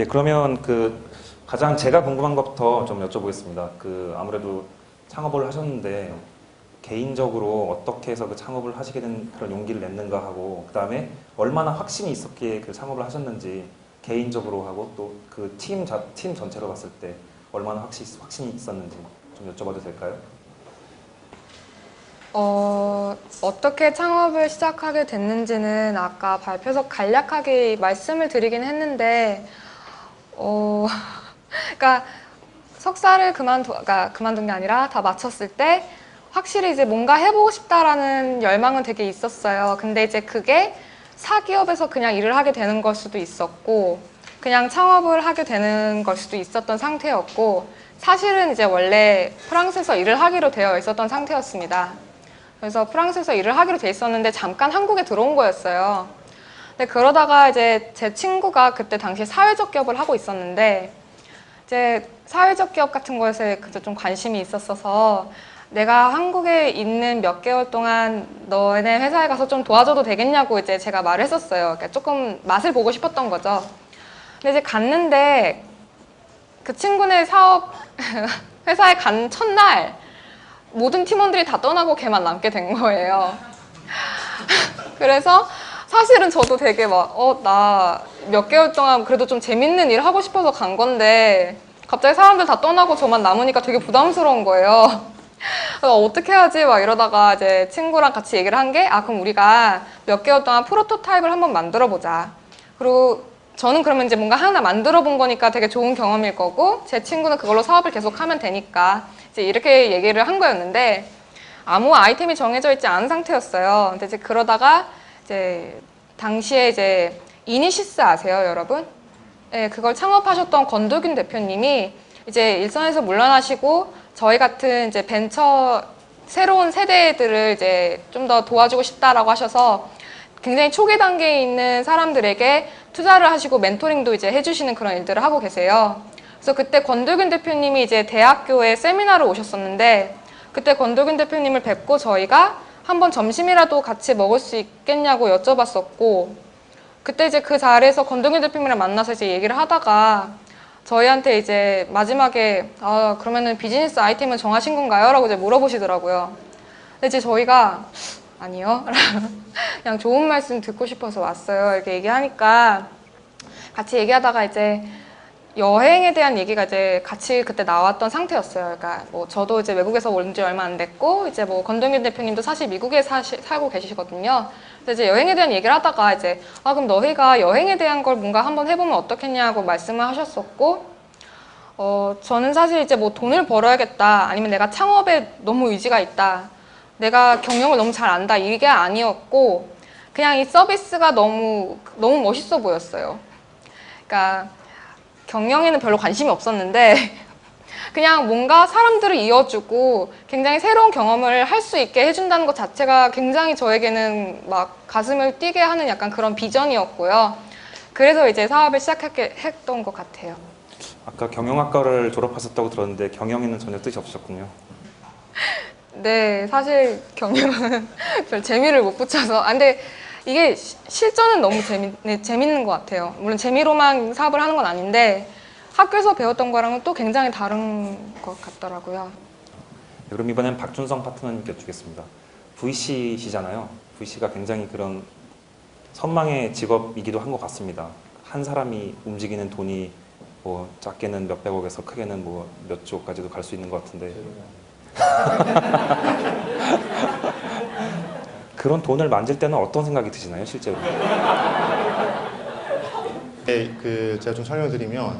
예, 그러면 그 가장 제가 궁금한 것부터 좀 여쭤보겠습니다. 그 아무래도 창업을 하셨는데 개인적으로 어떻게 해서 그 창업을 하시게 된 그런 용기를 냈는가 하고 그 다음에 얼마나 확신이 있었기에 그 창업을 하셨는지 개인적으로 하고 또 그 팀 팀 전체로 봤을 때 얼마나 확신 확신이 있었는지 좀 여쭤봐도 될까요? 어, 어떻게 창업을 시작하게 됐는지는 아까 발표에서 간략하게 말씀을 드리긴 했는데, 어, 그러니까 석사를 그만두, 그러니까 그만둔 게 아니라 다 마쳤을 때 확실히 이제 뭔가 해보고 싶다라는 열망은 되게 있었어요. 근데 이제 그게 사기업에서 그냥 일을 하게 되는 걸 수도 있었고, 그냥 창업을 하게 되는 걸 수도 있었던 상태였고, 사실은 이제 원래 프랑스에서 일을 하기로 되어 있었던 상태였습니다. 그래서 프랑스에서 일을 하기로 돼 있었는데 잠깐 한국에 들어온 거였어요. 근데 그러다가 이제 제 친구가 그때 당시 사회적 기업을 하고 있었는데 이제 사회적 기업 같은 거에서 그때 좀 관심이 있었어서 내가 한국에 있는 몇 개월 동안 너네 회사에 가서 좀 도와줘도 되겠냐고 이제 제가 말을 했었어요. 그러니까 조금 맛을 보고 싶었던 거죠. 근데 이제 갔는데 그 친구네 사업 회사에 간 첫날 모든 팀원들이 다 떠나고 걔만 남게 된 거예요. 그래서 사실은 저도 되게 막, 어, 나 몇 개월 동안 그래도 좀 재밌는 일 하고 싶어서 간 건데, 갑자기 사람들 다 떠나고 저만 남으니까 되게 부담스러운 거예요. 어떻게 하지? 막 이러다가 이제 친구랑 같이 얘기를 한 게, 아, 그럼 우리가 몇 개월 동안 프로토타입을 한번 만들어 보자. 그리고 저는 그러면 이제 뭔가 하나 만들어 본 거니까 되게 좋은 경험일 거고, 제 친구는 그걸로 사업을 계속 하면 되니까, 이제 이렇게 얘기를 한 거였는데, 아무 아이템이 정해져 있지 않은 상태였어요. 근데 이제 그러다가 이제 당시에 이제 이니시스 아세요, 여러분? 네, 그걸 창업하셨던 권도균 대표님이 이제 일선에서 물러나시고 저희 같은 이제 벤처 새로운 세대들을 이제 좀 더 도와주고 싶다라고 하셔서 굉장히 초기 단계에 있는 사람들에게 투자를 하시고 멘토링도 이제 해주시는 그런 일들을 하고 계세요. 그래서 그때 권도균 대표님이 이제 대학교에 세미나를 오셨었는데 그때 권도균 대표님을 뵙고 저희가 한번 점심이라도 같이 먹을 수 있겠냐고 여쭤봤었고 그때 이제 그 자리에서 권동현 대표님이랑 만나서 이제 얘기를 하다가 저희한테 이제 마지막에 아 그러면은 비즈니스 아이템은 정하신 건가요? 라고 이제 물어보시더라고요. 근데 이제 저희가 아니요. 그냥 좋은 말씀 듣고 싶어서 왔어요. 이렇게 얘기하니까 같이 얘기하다가 이제 여행에 대한 얘기가 이제 같이 그때 나왔던 상태였어요. 그러니까 뭐 저도 이제 외국에서 온 지 얼마 안 됐고 이제 뭐 건동균 대표님도 사실 미국에 사시, 살고 계시거든요. 그래서 이제 여행에 대한 얘기를 하다가 이제 아 그럼 너희가 여행에 대한 걸 뭔가 한번 해보면 어떻겠냐고 말씀을 하셨었고 어 저는 사실 이제 뭐 돈을 벌어야겠다 아니면 내가 창업에 너무 의지가 있다 내가 경영을 너무 잘 안다 이게 아니었고 그냥 이 서비스가 너무 너무 멋있어 보였어요. 그러니까 경영에는 별로 관심이 없었는데 그냥 뭔가 사람들을 이어주고 굉장히 새로운 경험을 할 수 있게 해준다는 것 자체가 굉장히 저에게는 막 가슴을 뛰게 하는 약간 그런 비전이었고요. 그래서 이제 사업을 시작하게 했던 것 같아요. 아까 경영학과를 졸업하셨다고 들었는데 경영에는 전혀 뜻이 없으셨군요. 네, 사실 경영은 별 재미를 못 붙여서. 아, 근데 이게 시- 실전은 너무 재미, 네, 재밌는 것 같아요. 물론 재미로만 사업을 하는 건 아닌데 학교에서 배웠던 거랑은 또 굉장히 다른 것 같더라고요. 네, 그럼 이번엔 박준성 파트너님께 여쭈겠습니다. VC시잖아요. VC가 굉장히 그런 선망의 직업이기도 한 것 같습니다. 한 사람이 움직이는 돈이 뭐 작게는 몇백억에서 크게는 뭐 몇 조까지도 갈 수 있는 것 같은데 그런 돈을 만질 때는 어떤 생각이 드시나요, 실제로? 네, 그 제가 좀 설명드리면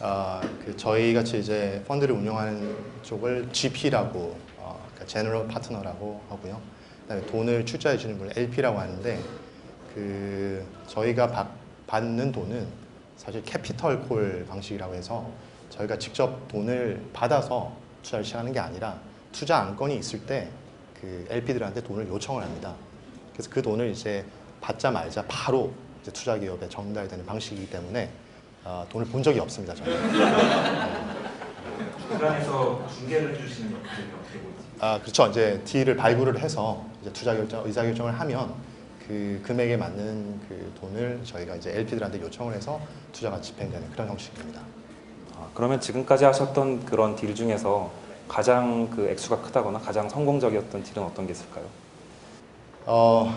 아, 그 저희 같이 이제 펀드를 운영하는 쪽을 GP라고 어, 그러니까 제너럴 파트너라고 하고요. 그다음에 돈을 출자해 주는 분을 LP라고 하는데 그 저희가 받, 받는 돈은 사실 캐피털 콜 방식이라고 해서 저희가 직접 돈을 받아서 투자를 시작하는 게 아니라 투자 안건이 있을 때 그 LP들한테 돈을 요청을 합니다. 그래서 그 돈을 이제 받자마자 바로 이제 투자 기업에 전달되는 방식이기 때문에 어, 돈을 본 적이 없습니다. 저는. 그 안에서 중개를 해주시는 역할이 어떻게 보이세요? 아 그렇죠. 이제 딜을 발굴을 해서 이제 투자 결정, 의사 결정을 하면 그그 금액에 맞는 그 돈을 저희가 이제 LP들한테 요청을 해서 투자가 집행되는 그런 형식입니다. 아, 그러면 지금까지 하셨던 그런 딜 중에서 가장 그 액수가 크다거나 가장 성공적이었던 딜은 어떤 게 있을까요? 어,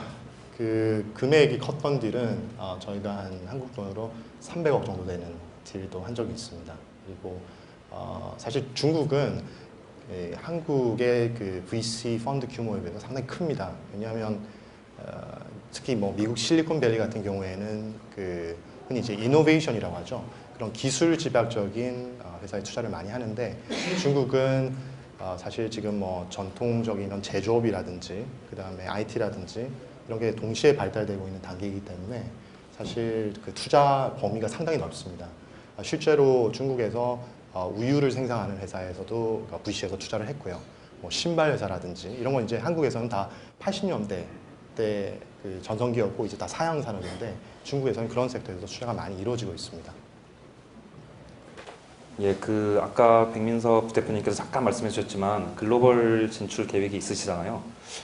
그 금액이 컸던 딜은 어, 저희가 한 한국 돈으로 300억 정도 되는 딜도 한 적이 있습니다. 그리고 어, 사실 중국은 예, 한국의 그 VC 펀드 규모에 비해서 상당히 큽니다. 왜냐하면 어, 특히 뭐 미국 실리콘밸리 같은 경우에는 그 흔히 이제 이노베이션이라고 하죠. 그런 기술 집약적인 어, 회사에 투자를 많이 하는데 중국은 어, 사실 지금 뭐 전통적인 이런 제조업이라든지 그 다음에 IT라든지 이런 게 동시에 발달되고 있는 단계이기 때문에 사실 그 투자 범위가 상당히 넓습니다. 아, 실제로 중국에서 어, 우유를 생산하는 회사에서도 그 VC에서 투자를 했고요. 뭐 신발 회사라든지 이런 건 이제 한국에서는 다 80년대 때 그 전성기였고 이제 다 사양 산업인데 중국에서는 그런 섹터에서 투자가 많이 이루어지고 있습니다. 예, 그 아까 백민섭 대표님께서 잠깐 말씀해 주셨지만 글로벌 진출 계획이 있으시잖아요.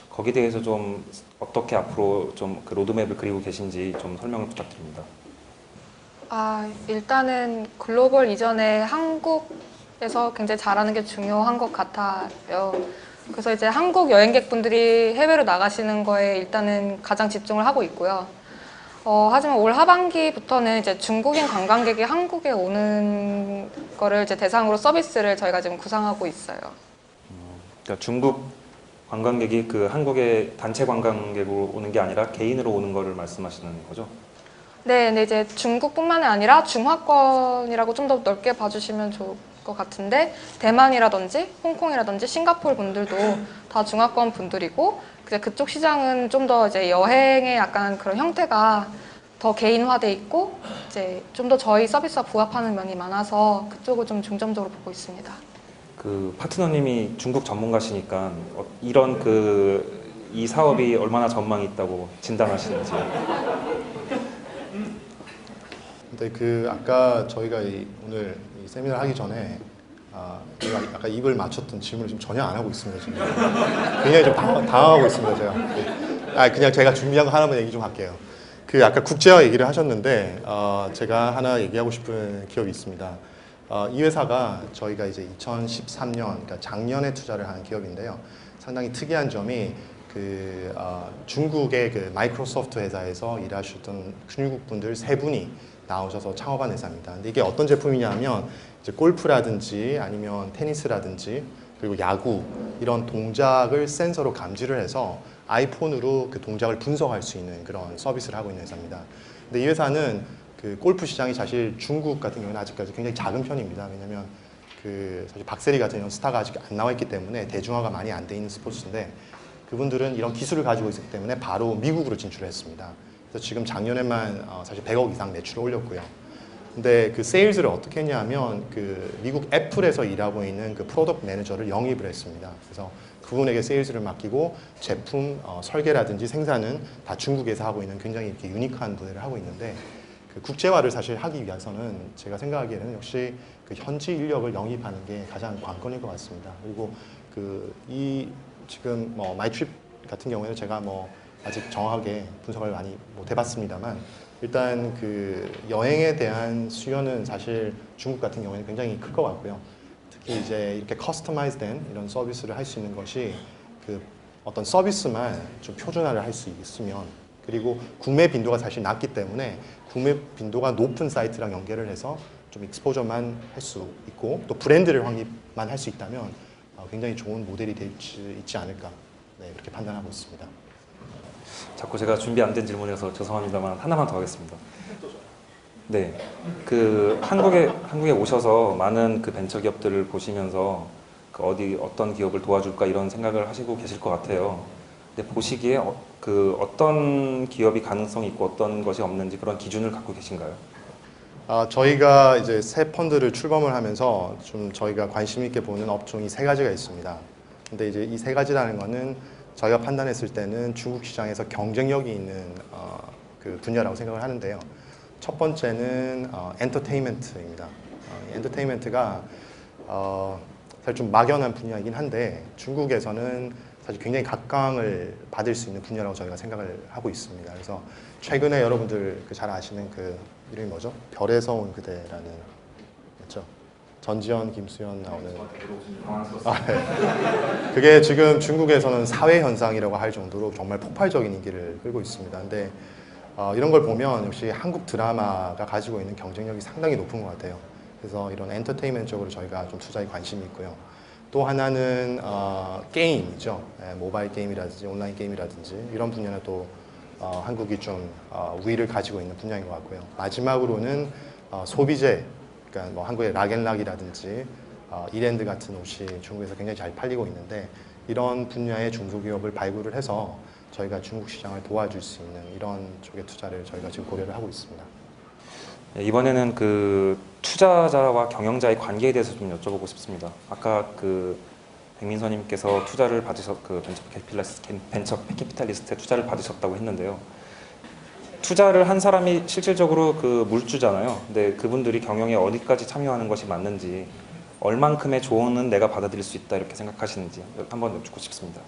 거기에 대해서 좀 어떻게 앞으로 좀 그 로드맵을 그리고 계신지 좀 설명을 부탁드립니다. 아, 일단은 글로벌 이전에 한국에서 굉장히 잘하는 게 중요한 것 같아요. 그래서 이제 한국 여행객분들이 해외로 나가시는 거에 일단은 가장 집중을 하고 있고요. 어, 하지만 올 하반기부터는 이제 중국인 관광객이 한국에 오는 거를 이제 대상으로 서비스를 저희가 지금 구상하고 있어요. 그러니까 중국 관광객이 그 한국에 단체 관광객으로 오는 게 아니라 개인으로 오는 거를 말씀하시는 거죠? 네, 근데 이제 중국뿐만 이 아니라 중화권이라고 좀 더 넓게 봐주시면 좋을 것 같은데 대만이라든지 홍콩이라든지 싱가포르 분들도 다 중화권 분들이고 이제 그쪽 시장은 좀 더 이제 여행의 약간 그런 형태가 더 개인화돼 있고 이제 좀 더 저희 서비스와 부합하는 면이 많아서 그쪽을 좀 중점적으로 보고 있습니다. 그 파트너님이 중국 전문가시니까 어, 이런 그 이 사업이 얼마나 전망이 있다고 진단하시는지. 근데 그 아까 저희가 이 오늘 이 세미나를 하기 전에 아, 제가 아까 입을 맞췄던 질문을 지금 전혀 안 하고 있습니다. 지금 굉장히 좀 당황, 당황하고 있습니다. 제가. 네. 아 그냥 제가 준비한 거 하나만 얘기 좀 할게요. 그 아까 국제화 얘기를 하셨는데 어, 제가 하나 얘기하고 싶은 기업이 있습니다. 어, 이 회사가 저희가 이제 2013년 그러니까 작년에 투자를 한 기업인데요. 상당히 특이한 점이 그 어, 중국의 그 마이크로소프트 회사에서 일하셨던 중국 분들 세 분이 나오셔서 창업한 회사입니다. 근데 이게 어떤 제품이냐면 이제 골프라든지 아니면 테니스라든지 그리고 야구 이런 동작을 센서로 감지를 해서 아이폰으로 그 동작을 분석할 수 있는 그런 서비스를 하고 있는 회사입니다. 근데 이 회사는 그 골프 시장이 사실 중국 같은 경우는 아직까지 굉장히 작은 편입니다. 왜냐면 그 사실 박세리 같은 이런 스타가 아직 안 나와 있기 때문에 대중화가 많이 안 돼 있는 스포츠인데 그분들은 이런 기술을 가지고 있었기 때문에 바로 미국으로 진출을 했습니다. 그래서 지금 작년에만 어, 사실 100억 이상 매출을 올렸고요. 근데 그 세일즈를 어떻게 했냐면 그 미국 애플에서 일하고 있는 그 프로덕트 매니저를 영입을 했습니다. 그래서 그분에게 세일즈를 맡기고 제품 어, 설계라든지 생산은 다 중국에서 하고 있는 굉장히 이렇게 유니크한 분야를 하고 있는데 그 국제화를 사실 하기 위해서는 제가 생각하기에는 역시 그 현지 인력을 영입하는 게 가장 관건일 것 같습니다. 그리고 그 이 지금 뭐 마이트립 같은 경우에는 제가 뭐 아직 정확하게 분석을 많이 못 해봤습니다만 일단 그 여행에 대한 수요는 사실 중국 같은 경우에는 굉장히 클 것 같고요. 특히 이제 이렇게 커스터마이즈된 이런 서비스를 할 수 있는 것이 그 어떤 서비스만 좀 표준화를 할 수 있으면 그리고 구매 빈도가 사실 낮기 때문에 구매 빈도가 높은 사이트랑 연결을 해서 좀 익스포저만 할 수 있고 또 브랜드를 확립만 할 수 있다면 어, 굉장히 좋은 모델이 될 수 있지 않을까 네, 그렇게 판단하고 있습니다. 자꾸 제가 준비 안 된 질문이라서 죄송합니다만 하나만 더 하겠습니다. 네, 그 한국에 한국에 오셔서 많은 그 벤처 기업들을 보시면서 그 어디 어떤 기업을 도와줄까 이런 생각을 하시고 계실 것 같아요. 근데 보시기에 어, 그 어떤 기업이 가능성이 있고 어떤 것이 없는지 그런 기준을 갖고 계신가요? 아, 저희가 이제 새 펀드를 출범을 하면서 좀 저희가 관심 있게 보는 업종이 세 가지가 있습니다. 근데 이제 이 세 가지라는 거는 저희가 판단했을 때는 중국 시장에서 경쟁력이 있는 어, 그 분야라고 생각을 하는데요. 첫 번째는 어, 엔터테인먼트입니다. 어, 이 엔터테인먼트가 어, 사실 좀 막연한 분야이긴 한데 중국에서는 사실 굉장히 각광을 받을 수 있는 분야라고 저희가 생각을 하고 있습니다. 그래서 최근에 여러분들 그 잘 아시는 그 이름이 뭐죠? 별에서 온 그대라는 맞죠? 전지현, 김수현 나오는 아, 네. 그게 지금 중국에서는 사회 현상이라고 할 정도로 정말 폭발적인 인기를 끌고 있습니다. 근데 어, 이런 걸 보면 역시 한국 드라마가 가지고 있는 경쟁력이 상당히 높은 것 같아요. 그래서 이런 엔터테인먼트 쪽으로 저희가 좀 투자에 관심이 있고요. 또 하나는 어, 게임이죠. 예, 모바일 게임이라든지 온라인 게임이라든지 이런 분야는 또 어, 한국이 좀 어, 우위를 가지고 있는 분야인 것 같고요. 마지막으로는 어, 소비재, 그러니까 뭐 한국의 락앤락이라든지 어, 이랜드 같은 옷이 중국에서 굉장히 잘 팔리고 있는데 이런 분야의 중소기업을 발굴을 해서 저희가 중국 시장을 도와줄 수 있는 이런 쪽의 투자를 저희가 지금 고려를 하고 있습니다. 네, 이번에는 그 투자자와 경영자의 관계에 대해서 좀 여쭤보고 싶습니다. 아까 그 백민서님께서 투자를 받으셨 그 벤처 캐피탈리스트 벤처 캐피탈리스트에 투자를 받으셨다고 했는데요. 투자를 한 사람이 실질적으로 그 물주잖아요. 근데 그분들이 경영에 어디까지 참여하는 것이 맞는지 얼만큼의 조언은 내가 받아들일 수 있다 이렇게 생각하시는지 한번 여쭙고 싶습니다.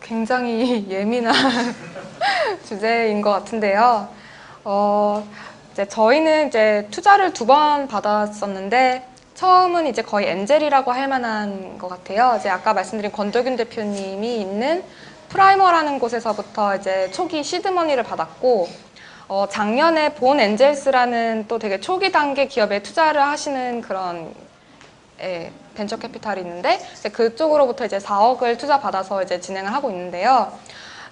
굉장히 예민한 주제인 것 같은데요. 어, 이제 저희는 이제 투자를 두 번 받았었는데 처음은 이제 거의 엔젤이라고 할 만한 것 같아요. 이제 아까 말씀드린 권도균 대표님이 있는 프라이머라는 곳에서부터 이제 초기 시드머니를 받았고 어, 작년에 본 엔젤스라는 또 되게 초기 단계 기업에 투자를 하시는 그런 예, 벤처 캐피탈이 있는데 그쪽으로부터 이제 4억을 투자 받아서 이제 진행을 하고 있는데요.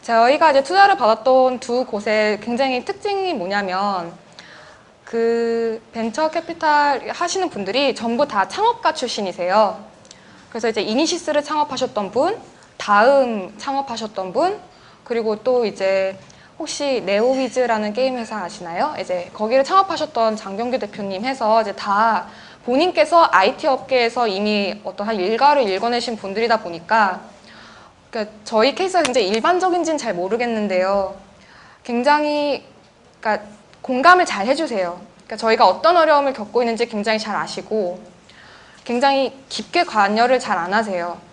저희가 이제 투자를 받았던 두 곳의 굉장히 특징이 뭐냐면 그 벤처 캐피탈 하시는 분들이 전부 다 창업가 출신이세요. 그래서 이제 이니시스를 창업하셨던 분, 다음 창업하셨던 분, 그리고 또 이제 혹시 네오위즈라는 게임 회사 아시나요? 이제 거기를 창업하셨던 장경규 대표님 해서 이제 다 본인께서 IT 업계에서 이미 어떤 한 일가를 읽어내신 분들이다 보니까 그러니까 저희 케이스가 굉장히 일반적인지는 잘 모르겠는데요. 굉장히 그러니까 공감을 잘 해주세요. 그러니까 저희가 어떤 어려움을 겪고 있는지 굉장히 잘 아시고 굉장히 깊게 관여를 잘 안 하세요.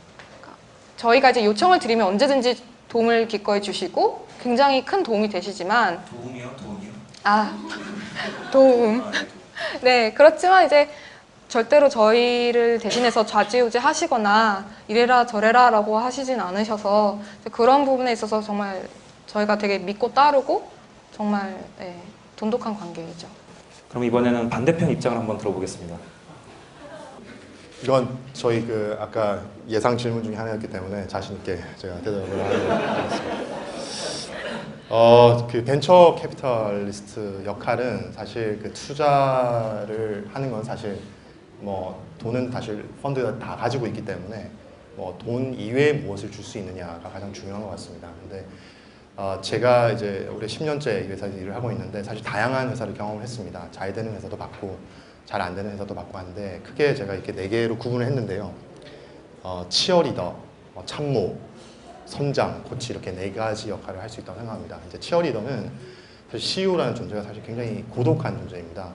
저희가 이제 요청을 드리면 언제든지 도움을 기꺼이 주시고 굉장히 큰 도움이 되시지만 도움이요, 도움이요. 아 도움 네 그렇지만 이제 절대로 저희를 대신해서 좌지우지 하시거나 이래라 저래라 라고 하시진 않으셔서 그런 부분에 있어서 정말 저희가 되게 믿고 따르고 정말 네, 돈독한 관계이죠. 그럼 이번에는 반대편 입장을 한번 들어보겠습니다. 이건 저희 그 아까 예상 질문 중에 하나였기 때문에 자신 있게 제가 대답을 하겠습니다. 어, 그 벤처 캐피탈리스트 역할은 사실 그 투자를 하는 건 사실 뭐 돈은 사실 펀드가 다 가지고 있기 때문에 뭐 돈 이외에 무엇을 줄 수 있느냐가 가장 중요한 것 같습니다. 근데 어, 제가 이제 올해 10년째 이 회사에서 일을 하고 있는데 사실 다양한 회사를 경험을 했습니다. 잘 되는 회사도 봤고 잘 안 되는 회사도 봤고 한데 크게 제가 이렇게 네 개로 구분을 했는데요. 어, 치어리더, 어, 참모, 선장, 코치 이렇게 네 가지 역할을 할 수 있다고 생각합니다. 이제 치어리더는 사실 CEO라는 존재가 사실 굉장히 고독한 존재입니다.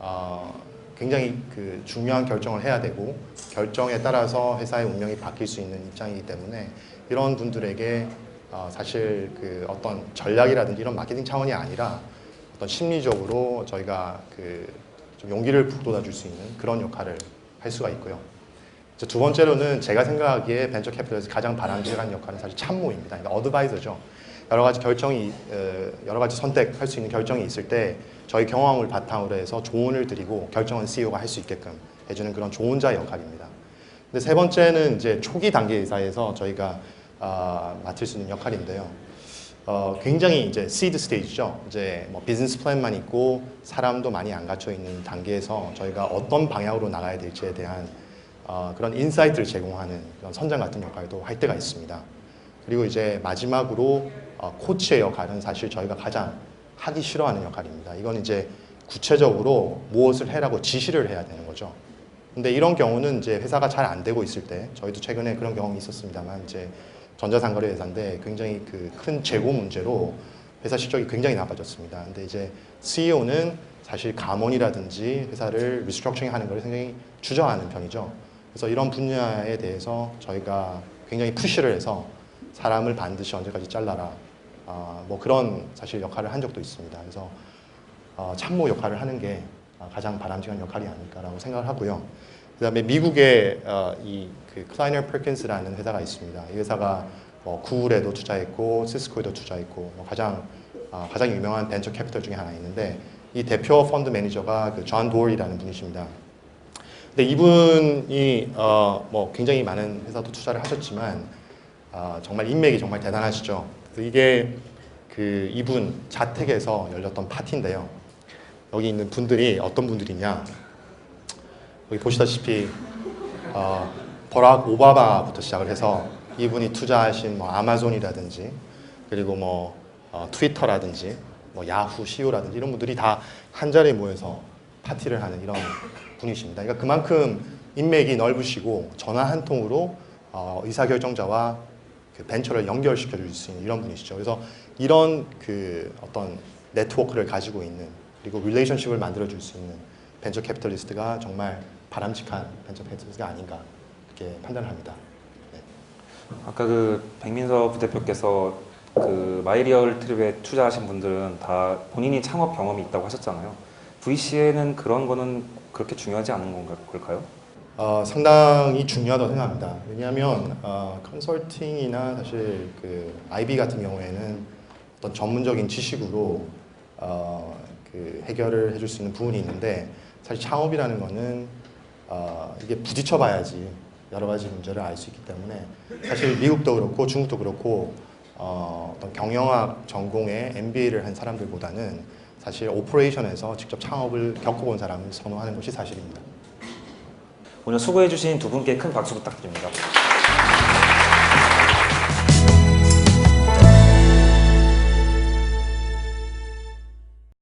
어, 굉장히 그 중요한 결정을 해야 되고 결정에 따라서 회사의 운명이 바뀔 수 있는 입장이기 때문에 이런 분들에게 어, 사실 그 어떤 전략이라든지 이런 마케팅 차원이 아니라 어떤 심리적으로 저희가 그 좀 용기를 북돋아 줄 수 있는 그런 역할을 할 수가 있고요. 두 번째로는 제가 생각하기에 벤처 캐피탈에서 가장 바람직한 역할은 사실 참모입니다. 그러니까 어드바이저죠. 여러 가지 결정이 어, 여러 가지 선택할 수 있는 결정이 있을 때 저희 경험을 바탕으로 해서 조언을 드리고 결정은 CEO가 할 수 있게끔 해주는 그런 조언자 역할입니다. 근데 세 번째는 이제 초기 단계 회사에서 저희가 아, 맡을 수 있는 역할인데요. 어, 굉장히 이제 시드 스테이지죠. 이제 뭐 비즈니스 플랜만 있고 사람도 많이 안 갖춰 있는 단계에서 저희가 어떤 방향으로 나가야 될지에 대한 어, 그런 인사이트를 제공하는 그런 선장 같은 역할도 할 때가 있습니다. 그리고 이제 마지막으로 어, 코치의 역할은 사실 저희가 가장 하기 싫어하는 역할입니다. 이건 이제 구체적으로 무엇을 해라고 지시를 해야 되는 거죠. 근데 이런 경우는 이제 회사가 잘 안 되고 있을 때 저희도 최근에 그런 경험이 있었습니다만 이제 전자상거래 회사인데 굉장히 그 큰 재고 문제로 회사 실적이 굉장히 나빠졌습니다. 근데 이제 CEO는 사실 감원이라든지 회사를 리스트럭처링 하는 걸 굉장히 주저하는 편이죠. 그래서 이런 분야에 대해서 저희가 굉장히 푸시를 해서 사람을 반드시 언제까지 잘라라. 아, 뭐 그런 사실 역할을 한 적도 있습니다. 그래서 어, 참모 역할을 하는 게 어, 가장 바람직한 역할이 아닐까라고 생각을 하고요. 그 다음에 미국에 어, 이 그 클라이너 퍼킨스라는 회사가 있습니다. 이 회사가 뭐 구글에도 투자했고 시스코에도 투자했고 뭐 가장 어, 가장 유명한 벤처 캐피털 중에 하나 있는데 이 대표 펀드 매니저가 그 존 도어리라는 분이십니다. 근데 이분이 어, 뭐 굉장히 많은 회사도 투자를 하셨지만 아, 정말 인맥이 정말 대단하시죠. 이게 그 이분 자택에서 열렸던 파티인데요. 여기 있는 분들이 어떤 분들이냐? 여기 보시다시피 어, 버락 오바마부터 시작을 해서 이분이 투자하신 뭐 아마존이라든지 그리고 뭐 어, 트위터라든지 뭐 야후 CEO라든지 이런 분들이 다 한 자리에 모여서 파티를 하는 이런 분이십니다. 그러니까 그만큼 인맥이 넓으시고 전화 한 통으로 어, 의사결정자와 그 벤처를 연결시켜 줄 수 있는 이런 분이시죠. 그래서 이런 그 어떤 네트워크를 가지고 있는 그리고 릴레이션십을 만들어 줄 수 있는 벤처 캐피털리스트가 정말 바람직한 벤처 캐피털리스트가 아닌가 이렇게 판단합니다. 아까 그 백민서 부대표께서 그 마이리얼 트립에 투자하신 분들은 다 본인이 창업 경험이 있다고 하셨잖아요. VC에는 그런 거는 그렇게 중요하지 않은 걸까요? 어, 상당히 중요하다고 생각합니다. 왜냐하면 어, 컨설팅이나 사실 그 IB 같은 경우에는 어떤 전문적인 지식으로 어, 그 해결을 해줄 수 있는 부분이 있는데 사실 창업이라는 거는 어, 이게 부딪혀 봐야지 여러 가지 문제를 알 수 있기 때문에 사실 미국도 그렇고 중국도 그렇고 어, 어떤 경영학 전공의 MBA를 한 사람들보다는 사실 오퍼레이션에서 직접 창업을 겪어본 사람을 선호하는 것이 사실입니다. 오늘 수고해주신 두 분께 큰 박수 부탁드립니다.